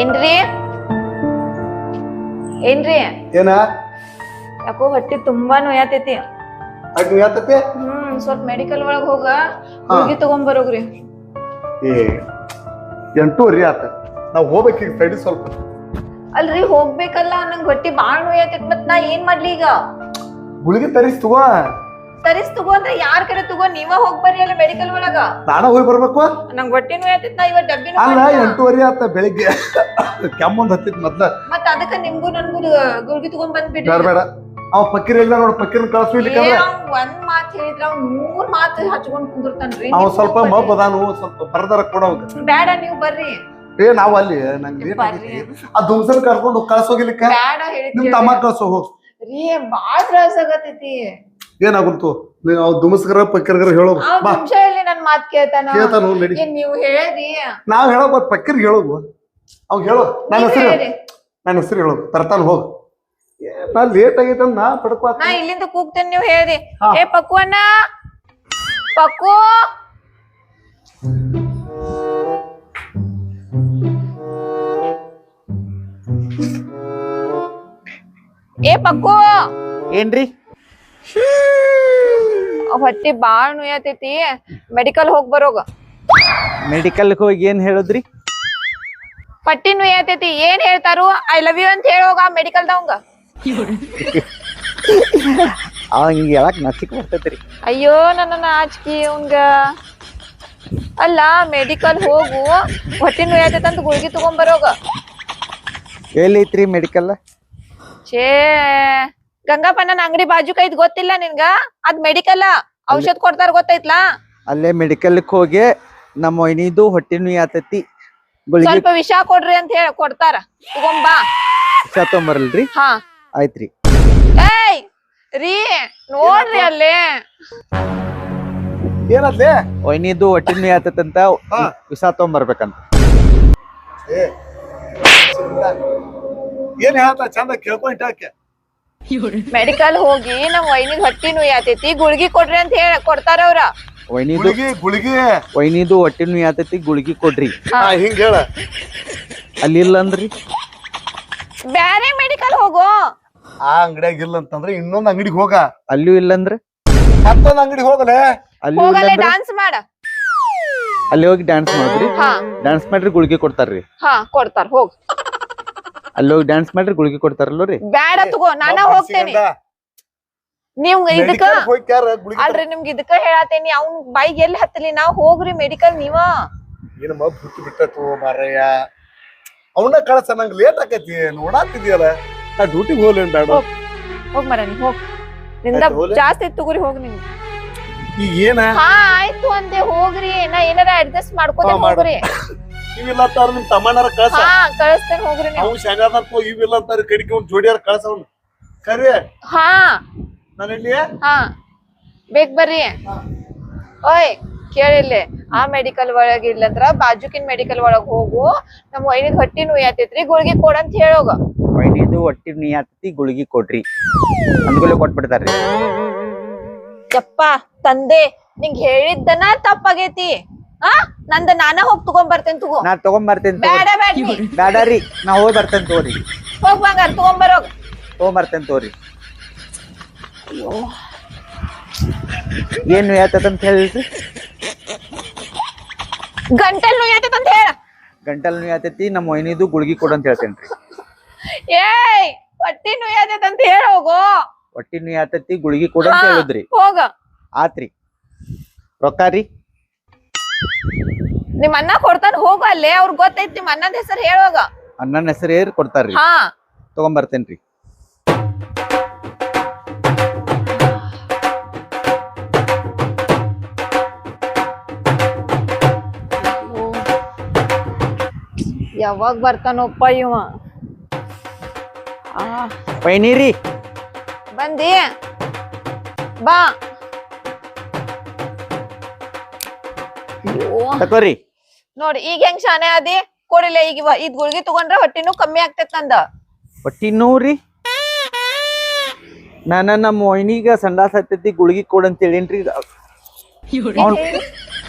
ಏನ್ರಿ? ಏನ್ರಿ? ಏನ? ಯಾಕೋ ಹೊಟ್ಟೆ ತುಂಬಾ ನೋಯಾತೈತಿ. ಅದು ನೀವ್ ಯಾತತಿ ಹ್ಮ್ ಸ್ವಲ್ಪ ಮೆಡಿಕಲ್ ಒಳಗ ಹೋಗ. ಗುಳ್ಗಿ ತಗೊಂಬರೋಗ್ರಿ. ಏ ಎಂಟೂವರೆ ಆತ. ನಾವ್ ಹೋಗ್ಬೇಕೀಗ ತಡಿ ಸ್ವಲ್ಪ. ಅಲ್ರಿ ಹೋಗ್ಬೇಕಲ್ಲ ನಂಗೆ ಹೊಟ್ಟಿ ಬಾಳ್ ನೋಯಾತೈತಿ ಮತ್ ನಾ ಏನ್ ಮಾಡ್ಲಿ ಈಗ? ಗುಳಿಗೆ ತರಿಸ್ ತಗೋ. ತರಿಸ್ ತಗೋ ಅಂದ್ರೆ ಯಾರ್ ಕಡೆ ತಗೋ? ನೀವ ಹೋಗ್ ಬರ್ರಿ ಅಲ್ಲ ಮೆಡಿಕಲ್ ಒಳಗ. ನಾನ ಹೋಗಿ ಬರ್ಬೇಕು? ನಂಗ್ ಹೊಟ್ಟೆನೂ ನೋಯಾತೈತಿ ನಾ ಇವತ್ ಡಬ್ಬಿನೂ ಅಲ್ಲ. ಎಂಟೂವರೆ ಆತ ಬೆಳಿಗ್ಗೆ. ಕೆಮ್ಮೊಂದ್ ಹತ್ತಿತ್ತು ಮೊದ್ಲ. ಮತ್ತೆ ಅದಕ್ಕ ನಿಮ್ಗೂ ನನ್ಗೂ ಗುಳ್ಗಿ ತಗೊಂಡ್ ಬಂದ್ಬಿಡ್ರಿ. ಬೇಡ ಬೇಡ. ಅವ ಪಕ್ಕೀರ್ ಇಲ್ಲ ನೋಡ್ ಪಕ್ಕೀರ್ನ ಕಳ್ಸು ಇಲ್ಲಿ ಏ, ಅವ್ನ್ ಒಂದ್ ಮಾತ್ ಹೇಳಿದ್ರ ಅವ್ನ್ ಮೂರ್ ಮಾತ್ ಹಚ್ಕೊಂಡ್ ಕುಂದಿರ್ತಾನ್ರಿ ಅವ್ ಸ್ವಲ್ಪ ಮಬ್. ಅದಾನು ಸ್ವಲ್ಪ ಬರ್ದಾರ ಕೊಡ ಬೇಡ ನೀವ್ ಬರ್ರಿ. ಏ ನಾವ್ ಅಲ್ಲಿ ನಂಗೆ ಆ ದುಮ್ಸನ್ ಕರ್ಕೊಂಡು ಕಳ್ಸೋಗಿಲಿಕ್ಕ ನಿಮ್ ತಮ್ಮ ಕಳ್ಸೋ ಹೋಗ್. ರೀ ಬಾಳ್ ತ್ರಾಸ ಆಗತೈತಿ. ಏನಾಗುತ್ತೋ ಧುಮಸ್ಕರ ಅವ್ ದುಮಸ್ಕರ ಪಕ್ಕೀರ್ಗರ ಹೇಳೋದು ಅವ್ ಬಾ. ನಿಮಿಷ ಇಲ್ಲಿ ನನ್ ಮಾತ್ ಕೇಳ್ತಾನ? ಕೇಳ್ತಾನು ನಡಿ ಏನ್ ನೀವ್ ನಾವ್ ಹೇಳೋದ್ ಪಕ್ಕೀರ್ಗೆ ಹೇಳೋದು. ಅವ್ ಹೇಳೋ. ನನ್ನ ಹೆಸರು ನನ್ನ ಹೆಸರು ಹೇಳೋ. ತರ್ತಾನ ಹೋಗು. ನಾ ಲೇಟ್ ಆಗೈತೆ ಅಂತ ನಾ ಪಡ್ಕೋ ನಾ ಇಲ್ಲಿಂದ ಕೂಗ್ತೇನೆ ನೀವು ಹೇಳಿ. ಏ ಪಕ್ಕು ಅಣ್ಣ. ಪಕ್ಕು. ಏ ಪಕ್ಕು. ಏನ್ರಿ? ಹೊಟ್ಟಿ ಬಾಳ್ ನುಯ್ಯತೈತಿ. ಮೆಡಿಕಲ್ ಹೋಗಿ ಬರೋಗ. ಮೆಡಿಕಲ್ ಹೋಗಿ ಏನ್ ಹೇಳಿದ್ರಿ? ಪಟ್ಟಿ ನುಯ್ಯತೈತಿ. ಏನ್ ಹೇಳ್ತಾರು? ಐ ಲವ್ ಯು ಅಂತ ಹೇಳೋಗ ಮೆಡಿಕಲ್ ದವಂಗ. ಅವಂಗೆ ಹೇಳಕ್ ಬರ್ತೈತ್ರಿ ಅಯ್ಯೋ ನನ್ನ ನಾಚಿಕೆ ಅವಂಗ ಅಲ್ಲ ಮೆಡಿಕಲ್ ಹೋಗು. ಹೊಟ್ಟೆ ಅಂತ ಗುಳಿಗೆ ತಗೊಂಡ್ ಬರೋಗ. ಎಲ್ಲೈತ್ರಿ ಮೆಡಿಕಲ್ ಛೇ ಗಂಗಪ್ಪ ನನ್ನ ಅಂಗಡಿ ಬಾಜು ಕೈದ್ ಗೊತ್ತಿಲ್ಲ ನಿನ್ಗ? ಅದ್ ಮೆಡಿಕಲ್ ಔಷಧ ಕೊಡ್ತಾರ ಗೊತ್ತೈತ್ಲಾ? ಅಲ್ಲೇ ಮೆಡಿಕಲ್ ಹೋಗಿ ನಮ್ಮ ಒಯ್ನಿದು ಹೊಟ್ಟೆ ನುಯ್ ಆತತಿ. ಗುಳಿಗೆ ಸ್ವಲ್ಪ ವಿಷ ಕೊಡ್ರಿ ಅಂತ ಹೇಳಿ ಕೊಡ್ತಾರ. ತಗೊಂಬಾ ಸತ್ತೊಂಬರಲ್ರಿ ಹಾ. ಆಯ್ತ್ರಿ. ಏಯ್ ರೀ ನೋಡ್ರಿ ಅಲ್ಲೇ. ಏನದ್ಲೇ ಒಯ್ನಿದು ಹೊಟ್ಟೆ ನುಯ್ ಆತತಂತ ಹಾ. ವಿಷ ತಗೊಂಬರ್ಬೇಕಂತ. ಏ ಏನ್ ಹೇಳ್ತಾ ಚಂದ ಕೇಳ್ಕೊಂಡ್ ಹಾಕೆ ಮೆಡಿಕಲ್ ಹೋಗಿ ನಮ್ ವೈನಿದ್ ಹೊಟ್ಟಿ ನುಯ್ಯಾತೈತಿ ಗುಳ್ಗಿ ಕೊಡ್ರಿ ಅಂತ ಹೇಳಿ ಕೊಡ್ತಾರ ಅವ್ರ. ವೈನಿದು ಗುಳಿಗೆ ಗುಳಿಗೆ. ಒಯ್ನಿದು ಹೊಟ್ಟೆ ನುಯ್ ಆತತಿ ಗುಳಿಗೆ ಕೊಡ್ರಿ. ಹಾ. ಹಿಂಗ್ ಹೇಳ. ಅಲ್ಲಿ ಇಲ್ಲ ಅಂದ್ರಿ ಬ್ಯಾರೆ ಮೆಡಿಕಲ್ ಹೋಗೋ. ಆ ಅಂಗಡಿಯಾಗ ಇಲ್ಲ ಅಂತಂದ್ರೆ ಇನ್ನೊಂದ್ ಅಂಗಡಿಗೆ ಹೋಗ. ಅಲ್ಲೂ ಇಲ್ಲಂದ್ರ? ಮತ್ತೊಂದ್ ಅಂಗಡಿಗೆ ಹೋಗಲೇ. ಅಲ್ಲಿ ಹೋಗಲ್ಲ ಇಲ್ಲಂದ್ರ? ಡಾನ್ಸ್ ಮಾಡ. ಅಲ್ಲಿ ಹೋಗಿ ಡ್ಯಾನ್ಸ್ ಮಾಡ್ರಿ. ಹಾ. ಡ್ಯಾನ್ಸ್ ಮಾಡ್ರಿ ಗುಳಿಗೆ ಕೊಡ್ತಾರ್ರಿ. ಹಾ ಕೊಡ್ತಾರ ಹೋಗ್. ಅಲ್ಲಿ ಹೋಗಿ ಡ್ಯಾನ್ಸ್ ಮಾಡ್ರಿ ಗುಳಿಗೆ ಕೊಡ್ತಾರಲ್ಲ ರೀ. ಬ್ಯಾಡ ತಗೋ ನಾನ ಹೋಗ್ತೇನೆ. ನೀವ್ ಇದಕ್ಕ ಅಲ್ರಿ ನಿಮ್ಗೆ ಇದಕ್ಕ ಹೇಳತ್ತೇನಿ ಅವ್ನ್ ಬೈಗ್ ಎಲ್ಲಿ ಹತ್ತಲಿ ನಾವ್ ಹೋಗ್ರಿ ಮೆಡಿಕಲ್ ನೀವ. ಏನ್ ಮಬ್ ಹುಟ್ಟಿ ಬಿಟ್ಟತು ಮಾರಯ್ಯ ಅವನ ಕಳ್ಸ ನಂಗ್ ಲೇಟ್ ಆಕೈತಿ ನೋಡಾತಿದ್ಯಲ್ಲ. ನಾ ಡ್ಯೂಟಿಗೆ ಹೋಗ್ಲೇನ್ ಬೇಡ ಹೋಗ್. ಮರ ನೀ ಹೋಗ್. ನಿಂದ? ಜಾಸ್ತಿ ತಗೋರಿ ಹೋಗ್ ನಿಮ್ಗೆ ಈಗ ಏನ? ಹಾ ಆಯ್ತು ಅಂದೆ ಹೋಗ್ರಿ. ನಾ ಏನಾರ ಅಡ್ಜಸ್ಟ್ ಮಾಡ್ಕೋದೆ ಹಾ, ಹೋಗ್ರಿ. ಇವಿಲ್ಲ ಅಂತಾರ ನಿಮ್ ತಮ್ಮನಾರ ಕಳ್ಸ. ಹಾ ಕಳಿಸ್ತೇನೆ ಹೋಗ್ರಿ ನೀವು. ಅವ್ನು ಶಾನ್ಯಾದ ಇವಿಲ್ಲ ಅಂತಾರ ಕಡಿಕೆ ಅವ್ನು ಜೋಡಿಯಾರ ಕಳ್ಸ ಅವ್ನು. ಕರಿ. ಹಾ. ನಾನು ಇಲ್ಲಿ ಹಾ. ಬೇಗ ಬರ್ರಿ. ಓಯ್ ಕೇಳಿಲ್ಲಿ ಆ ಮೆಡಿಕಲ್ ಒಳಗ್ ಇಲ್ಲಂದ್ರ ಬಾಜುಕಿನ್ ಮೆಡಿಕಲ್ ಒಳಗ್ ಹೋಗು. ನಮ್ ವೈನಿದ್ ಹೊಟ್ಟಿ ನುಯ್ಯಾತೈತ್ರಿ ಗುಳ್ಗಿ ಕೊಡ ಅಂತ ಹೇಳೋಗ. ಒಯ್ನಿದು ಹೊಟ್ಟಿ ನುಯ್ಯಾತೈತಿ ಗುಳ್ಗಿ ಕೊಡ್ರಿ. ಅಂದ್ಗುಲೆ ಕೊಟ್ಬಿಡ್ತಾರ್ರಿ. ಯಪ್ಪ ತಂದೆ ನಿಂಗ್ ಹೇಳಿದ್ದನ ತಪ್ಪಾಗೈತಿ. ಆ? ನಂದ ನಾನ ಹೋಗ್ ತಗೊಂಡ್ ಬರ್ತೇನೆ ತಗೋ. ನಾ ತಗೊಂಡ್ ಬರ್ತೇನೆ ಬ್ಯಾಡ ನೀ. ಬ್ಯಾಡಾರಿ ನಾ ಹೋಗಿ ಬರ್ತೇನೆ ತಗೋರಿ. ಹೋಗ್ ಬಂಗಾರ ತಗೊಂಡ್ ಬರೋಗ್. ತಗೊಂಡ್ ಬರ್ತೇನೆ ತಗೋರಿ. ಏನ್ ಹೇಳ್ತದಂತ ಹೇಳ್ರಿ ಗಂಟಲ್ ನೋಯ್ ಅಂತ ಹೇಳ. ಗಂಟಲ್ ಆತೈತಿ ನಮ್ಮ ಒಯ್ನಿದು ಗುಳ್ಗಿ ಕೊಡು ಅಂತ ಹೇಳ್ತೇನ್ರಿ ಏಯ್ ಹೊಟ್ಟಿ ನೋಯ್ ಅಂತ ಹೇಳ ಹೋಗೋ. ಹೊಟ್ಟಿ ನೋಯ್ ಆತೈತಿ ಗುಳ್ಗಿ ಕೊಡು ಅಂತ ಹೇಳಿದ್ರಿ. ಹೋಗ. ಆತ್ರಿ. ರೊಕ್ಕ ರೀ. ನಿಮ್ ಅಣ್ಣ ಕೊಡ್ತಾನ ಹೋಗು ಅಲ್ಲೇ ಅವ್ರ ಗೊತ್ತೈತಿ ನಿಮ್ ಅಣ್ಣನ ಹೆಸರು ಹೇಳೋಗ ಅಣ್ಣನ ಹೆಸರು ಏರ್ ಕೊಡ್ತಾರ್ರಿ. ಹಾ. ತಗೊಂಡ್ ಬರ್ತೇನ್ರಿ ಯಾವಾಗ ಬರ್ತಾನಪ್ಪ ಇವ? ಆ, ಪೈನೀರಿ. ಬಂದಿ. ಬಾ. ತಕೋರಿ ನೋಡಿ ಈಗ ಹೆಂಗ್ ಶಾನೆ ಅದಿ ಕೊಡಿಲ್ಲ ಈಗ ಇವ- ಇದ್ ಗುಳ್ಗಿ ತಗೊಂಡ್ರ ಹೊಟ್ಟಿನೂ ಕಮ್ಮಿ ಆಗ್ತೈತ್ ನಂದ. ಹೊಟ್ಟಿ ನೋವ್ರಿ. ನಾನ ನಮ್ಮ ಒಯ್ನಿಗ ಸಂಡಾಸ್ ಹತ್ತೈತಿ ಗುಳಿಗೆ ಕೊಡಂತ ಅಂತ ಹೇಳಿನ್ರಿ ಅವ್ನ್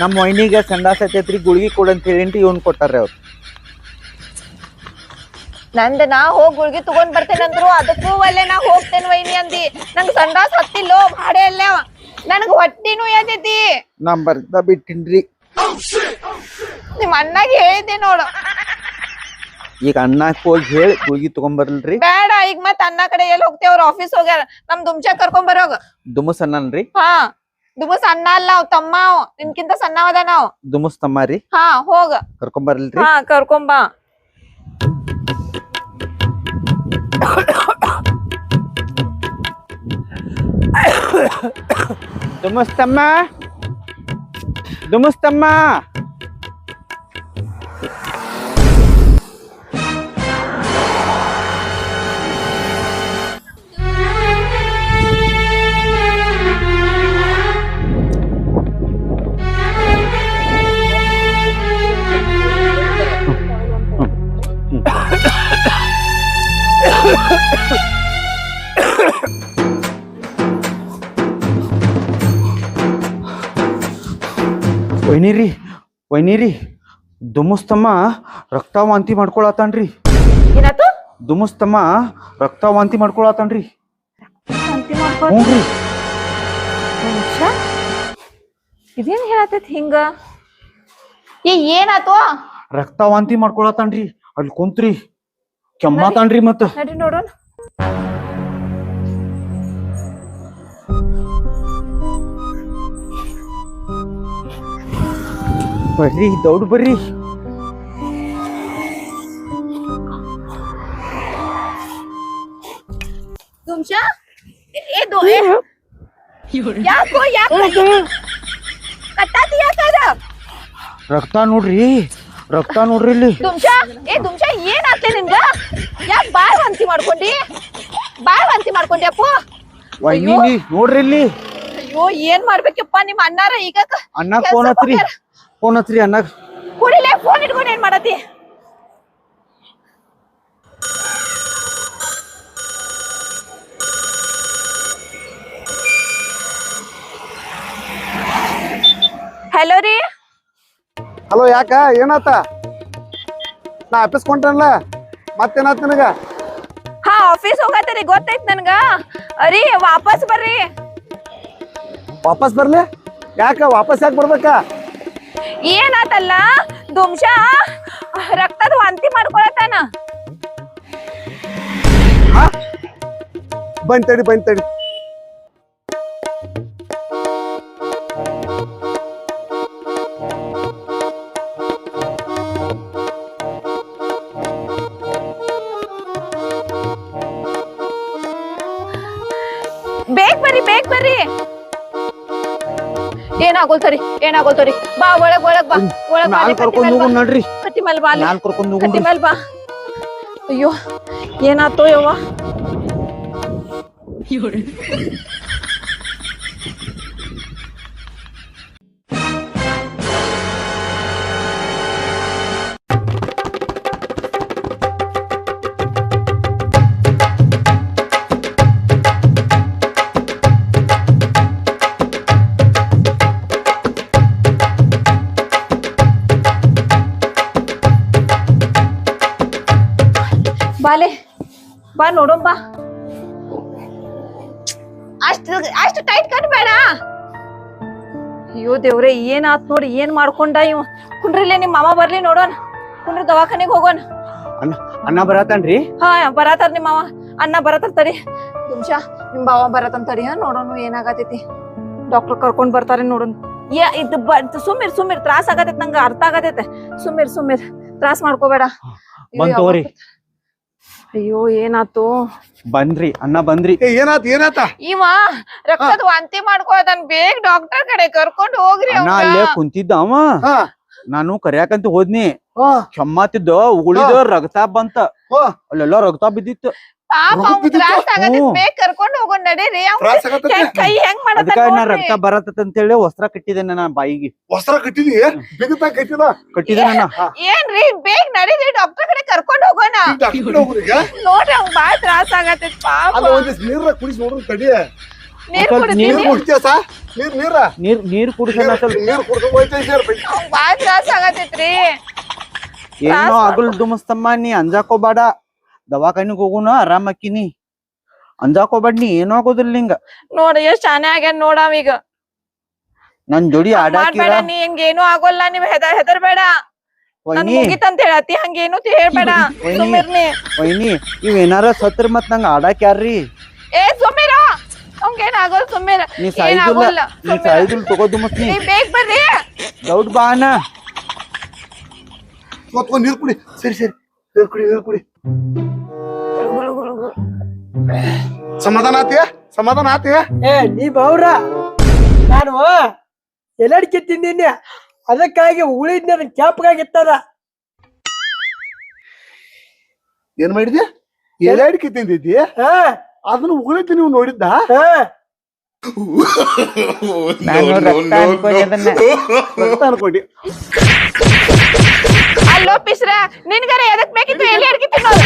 ನಮ್ಮ ಒಯ್ನಿಗ ಸಂಡಾಸ್ ಹತ್ತೈತ್ರಿ ಗುಳಿಗೆ ಕೊಡು ಅಂತ ಹೇಳಿನ್ರಿ ಇವ್ನ್ ಕೊಟ್ಟಾರ್ರಿ ಅವ್ರು. ನಂದ ನಾ ಹೋಗ್ ಗುಳಿಗೆ ತಗೊಂಡ್ ಬರ್ತೇನಂದ್ರು ಅದಕ್ಕೂ ಒಲ್ಲೆ ನಾ ಹೋಗ್ತೇನ್ ವೈನಿ ಅಂದಿ. ನಂಗ್ ಸಂಡಾಸ್ ಹತ್ತಿಲ್ಲೋ ಭಾಡೆ ಅಲ್ಲ ನನಗ್ ಹೊಟ್ಟಿನೂ ಎದೈತಿ. ನಾ ಬರ್ದ ಬಿಟ್ಟಿನ್ರಿ. ನಿಮ್ ಅಣ್ಣಾಗ ಹೇಳಿದ್ದೆ ನೋಡು. ಈಗ ಅಣ್ಣ ಹೋಗಿ ಹೇಳಿ ಗುಳ್ಗಿ ತಗೊಂಬರ್ಲ್ರಿ ಬೇಡ ಈಗ ಮತ್ ಅಣ್ಣ ಕಡೆ ಎಲ್ಲಿ ಹೋಗ್ತೇವ್ರ ಅವ್ರ ಆಫೀಸ್ ಹೋಗ್ಯಾರ ನಮ್ ದುಮ್ಚಾ ಕರ್ಕೊಂಡ್ ಬರೋಗ. ದುಮಸ್ ಅಣ್ಣನ್ರಿ? ಹಾ ದುಮಸ್ ಅಣ್ಣ ಅಲ್ಲ ಅವ್ ತಮ್ಮ ಅವ್ ನಿನ್ಕಿಂತ ಸಣ್ಣವದ ನಾವು ದುಮಸ್ ತಮ್ಮಾರಿ ಹಾ ಹೋಗ. ಕರ್ಕೊಂಬರ್ಲ್ರಿ ಹಾ ಕರ್ಕೊಂಬಾ ದುಮಸ್ ತಮ್ಮ. ದುಮಸ್ ತಮ್ಮ ವೈನಿರಿ ವೈನಿರಿ ದುಮಸ್ ತಮ್ಮ ರಕ್ತ ವಾಂತಿ ಮಾಡ್ಕೊಳತಾನ್ರಿ. ಏನಾತು ದುಮಸ್ ತಮ್ಮ ರಕ್ತ ವಾಂತಿ ಮಾಡ್ಕೊಳತಾನ್ರಿ. ಶಾಂತಿ ಮಾಡ್ಕೊಂಡ್ ಹ್ಞೂನ್ರಿ ನಿಮಿಷ ಇದೇನ್ ಹೇಳತೈತಿ ಹಿಂಗ? ಏ ಏನಾತು ರಕ್ತ ವಾಂತಿ ಮಾಡ್ಕೊಳತಾನ್ರಿ. ಅಲ್ಲಿ ಕುಂತ್ರಿ ಕೆಮ್ಮಾತಾನ್ರಿ ಮತ್ತ. ನಡಿ ನೋಡೋಣ. ಬರ್ರಿ ದೌಡ್ ಬರ್ರಿ. ರಕ್ತ ನೋಡ್ರಿ ರಕ್ತ ನೋಡ್ರಿ ಇಲ್ಲಿ. ತುಮ್ಶಾ ಏ ತುಮ್ಶಾ ಏನ್ ಆತ್ಲೆ ನಿನ್ಗ ಯಾಕ್ ಬಾಯ್ ವಾಂತಿ ಮಾಡ್ಕೊಂಡಿ? ಬಾಯ್ ವಾಂತಿ ಮಾಡ್ಕೊಂಡಿ ಅಪ್ಪ? ನೋಡ್ರಿ ಇಲ್ಲಿ. ಅಯ್ಯೋ ಏನ್ ಮಾಡ್ಬೇಕಪ್ಪ ನಿಮ್ ಅಣ್ಣಾರ ಈಗ? ಅಣ್ಣ ಫೋನ್ ಹಚ್ರಿ ಫೋನ್ ಹಚ್ರಿ ಅನ್ನಾಗ ಕುಡಿಲೇ ಫೋನ್ ಇಟ್ಕೊಂಡು ಏನ್ ಮಾಡತಿ ಹಲೋ ರೀ. ಹಲೋ ಯಾಕ? ಏನಾತ? ನಾ ಆಫೀಸ್ ಕೊಂಟ್ರಲ್ಲ ಮತ್ತೇನಾತ ನಿನಗ? ಹಾ ಆಫೀಸ್ ಹೋಗತ್ತರಿ ಗೊತ್ತೈತ್ ನನ್ಗ. ಅರಿ ವಾಪಸ್ ಬರ್ರಿ. ವಾಪಸ್ ಬರ್ಲಿ? ಯಾಕ ವಾಪಸ್ ಯಾಕೆ ಬರ್ಬೇಕಾ? ಏನಾತಲ್ಲ? ದುಮ್ಶ ರಕ್ತದ ವಾಂತಿ ಮಾಡ್ಕೊಳತಾನ ಬಂತಡಿ ಬಂತಡಿ ಬೇಗ ಬರ್ರಿ ಬೇಗ ಬರ್ರಿ. ಬೇಗ ಸರಿ ಏನಾಗೋಲ್ ಸರಿ. ಬಾ ಒಳಗ್ ಒಳಗ್ ಬಾ ಒಳಗ್ ಕರ್ಕೊಂಡ್ ಮೇಲ್. ಹೋಗುನ್ ನಡ್ರಿ. ಕಟ್ಟಿ ಮೇಲೆ ಬಾ ಅಲ್ಲಿ. ಕರ್ಕೊಂಡ್ ಕಟ್ಟಿ ಹೋಗುನ್ ಬಾ. ಅಯ್ಯೋ ಏನಾತೋ ಯವ್ವ. ಬಾ ನೋಡೋಣ ಬಾ. ಅಷ್ಟು ಅಷ್ಟು ಟೈಟ್ ಕಟ್ಬೇಡ ಅಯ್ಯೋ ದೇವ್ರೆ ಆತ್ ನೋಡಿ ಏನ್ ಮಾಡ್ಕೊಂಡ ಇವ್? ಕುಂಡ್ರಿಲೆ ನಿಮ್ ಮಾಮ ಬರ್ಲಿ ನೋಡೋಣ. ಕುಂಡ್ರಿ ದವಾಖಾನೆಗ್ ಹೋಗೋಣ. ಅಣ್ಣ ಅಣ್ಣ ಬರತಾನ್ರಿ ಹಾ ಬರತಾರ ನಿಮ್ ಮಾವ. ಅಣ್ಣ ಬರತಾರ ತಡಿ. ನಿಮಿಷ ನಿಮ್ ಮಾವ ಬರತನ್ ತಡಿ ಹಾ ನೋಡೋಣ ಏನಾಗತೈತಿ. ಡಾಕ್ಟರ್ ಕರ್ಕೊಂಡ್ ಬರ್ತಾರೆ ನೋಡೋಣ ಯಾ ಇದು ಬ ಸುಮ್ಮಿರ್ ಸುಮ್ಮಿರ್ ತ್ರಾಸ ಆಗತೈತಿ ನಂಗ ಅರ್ಥ ಆಗತೈತೆ. ಸುಮ್ಮಿರ್ ಸುಮ್ಮಿರ್ ತ್ರಾಸ ಮಾಡ್ಕೋಬೇಡ. ಅಯ್ಯೋ, ಬಂದ್ ತಗೋರಿ. ಅಯ್ಯೋ ಏನಾತು? ಬಂದ್ರಿ ಅಣ್ಣ ಬಂದ್ರಿ. ಏ ಏನಾತ ಏನಾತ? ಇವ ರಕ್ತದ ವಾಂತಿ ಮಾಡ್ಕೋದನ್ ಬೇಗ ಡಾಕ್ಟರ್ ಕಡೆ ಕರ್ಕೊಂಡು ಹೋಗ್ರಿ ಅಣ್ಣ ಅವ್ನ. ಅಲ್ಲೇ ಕುಂತಿದ್ದ ಅವ. ಹಾ. ನಾನು ಕರ್ಯಾಕಂತ ಹೋದ್ನಿ. ಹಾ. ಕೆಮ್ಮಾತಿದ್ದ ಉಗುಳಿದ ರಕ್ತ ಬಂತ. ಹಾ. ಅಲ್ಲೆಲ್ಲ ರಕ್ತ ಬಿದ್ದಿತ್ತು. ಪಾಪ ರಕ್ತ ಅವ್ನ್ ಬಿದ್ದಿತ್ತು? ತ್ರಾಸ ಆಗತೈತಿ. ಬೇಗ ಕರ್ಕೊಂಡ್ ಹೋಗೋಣ ನಡೀರಿ? ಕೈ ಹೆಂಗ್ ಅದಕ್ಕ ನಾ ರಕ್ತ ಬರತ್ತ ಅಂತೇಳಿ ವಸ್ತ್ರ ಕಟ್ಟಿದೆ ನಾ ಬಾಯಿಗೆ. ವಸ್ತ್ರ ಕಟ್ಟಿದಿ ಬಿಗತಾ ಕಟ್ಟಿದ ಕಟ್ಟಿದೆ ನನ್ನ ಏನ್ರಿ? ಬೇಗ ನಡೀರಿ. ಡಾಕ್ಟರ್ ಕಡೆ ಕರ್ಕೊಂಡ್ ಹೋಗೋಣ. ಕಡೆ ಹೋಗ್ರಿಗೆ ನೋಡ್ರಿ ಅವ್ನ್ ಬಾಳ್ ತ್ರಾಸ ಪಾಪ. ಅಲ್ಲ ನೀರ ಕುಡಿಸಿ ನೋಡ್ರಿ ತಡಿ ನೀರ್ ಸ್ವಲ್ಪ ನೀರ್ ಕುಡಿತೀಯ ಸಾ? ನೀರ್ ನೀರ? ನೀರ್ ನೀರ್ ಕುಡಿಸೋಣ ಸ್ವಲ್ಪ. ನೀರ್ ಕುಡ್ದು ಹೋಯ್ತಾ ಇದ್ದೀರ ಬೈ ಅವ್ನ್ ಬಾಳ್ ತ್ರಾಸ ಆಗತೈತ್ರಿ ಏನೋ ಆಗಲ್ ದುಮಸ್ತಮ್ಮ ನೀ ಅಂಜಾಕೋಬೇಡ. ದವಾಖಾನಿಗ್ ಹೋಗುನ ಆರಾಮ್ ಆಕಿನಿ. ಅಂಜಾಕ್ ಹೋಗ್ಬೇಡ ನೀ ಏನೂ ಆಗೋದಿಲ್ಲ ನಿಂಗ. ನೋಡ ಎಷ್ಟ್ ಶಾನೆ ಆಗ್ಯಾನ ನೋಡಾವ ಈಗ. ನನ್ ಜೋಡಿ ಆಡಾಕಿರ? ಮಾಡ್ಬೇಡ ನೀ ಹಿಂಗೇನು ಆಗೋಲ್ಲ ನೀವ್ ಹೆದ ಹೆದರ್ಬೇಡ. ನನ್ ವೈನಿ. ಮುಗಿತಂತ ಹೇಳತಿ ಹಂಗೇನು ತಿ- ಹೇಳ್ಬೇಡ. ವೈನಿ. ಸುಮ್ಮಿರ್ನಿ ವೈನಿ ಇವ್ ಏನಾರ ಸತ್ರ ಮತ್ ನಂಗ ಆಡಾಕ್ ಯಾರ್ರಿ ಏ ಸುಮ್ಮಿರ ಅವಂಗೇನ್ ಆಗೋಲ್ಲ ಸುಮ್ಮಿರ ನೀ ಏನ್ ಸಾಯ್ದಿಲ್ಲ ಆಗೋಲ್ಲ ನೀ ಸುಮ್ಮಿರ. ಸಾಯ್ದಿಲ್ ತಗೋದು ಮತ್ ನೀ. ನೀ ಬೇಗ ಬರ್ರಿ. ದೌಡ್ ಬಾನ. ಹೊತ್ಕೊಂಡ್ ನೀರ್ ಕುಡಿ. ಸರಿ ಸರಿ. ನೀರ್ ಕುಡಿ ನೀರ್ ಕುಡಿ. ಸಮಾಧಾನ ಆತಿಯ? ಸಮಾಧಾನ ಆತಿಯ? ಏ ನೀ ಬೌರ ನಾನು ಎಲ್ಲಡಿಕೆ ತಿಂದೀನಿ ಅದಕ್ಕಾಗಿ ಉಳಿದ ಕ್ಯಾಪ್ಗಾಗಿತ್ತದ ಏನ್ ಮಾಡಿದ್ಯಾ? ಎಲಾಡಿಕೆ ತಿಂದಿದ್ದಿ ಹಾ. ಅದನ್ನ ಉಗುಳಿತಿ ನೀವು ನೋಡಿದ್ದ? ಹಾ. ನಾನು ರಕ್ತ ಅನ್ಕೊಂಡೆ ಅದನ್ನ ಅಂತ ಅನ್ಕೊಂಡಿ. ಅಲ್ಲೋ ಪಿಸ್ರ ನಿನ್ಗರ ಎದಕ್ ಬೇಕಿತ್ತು? ಎಲ್ಲಿ ಅಡ್ಗಿ ತಿನ್ನೋದು?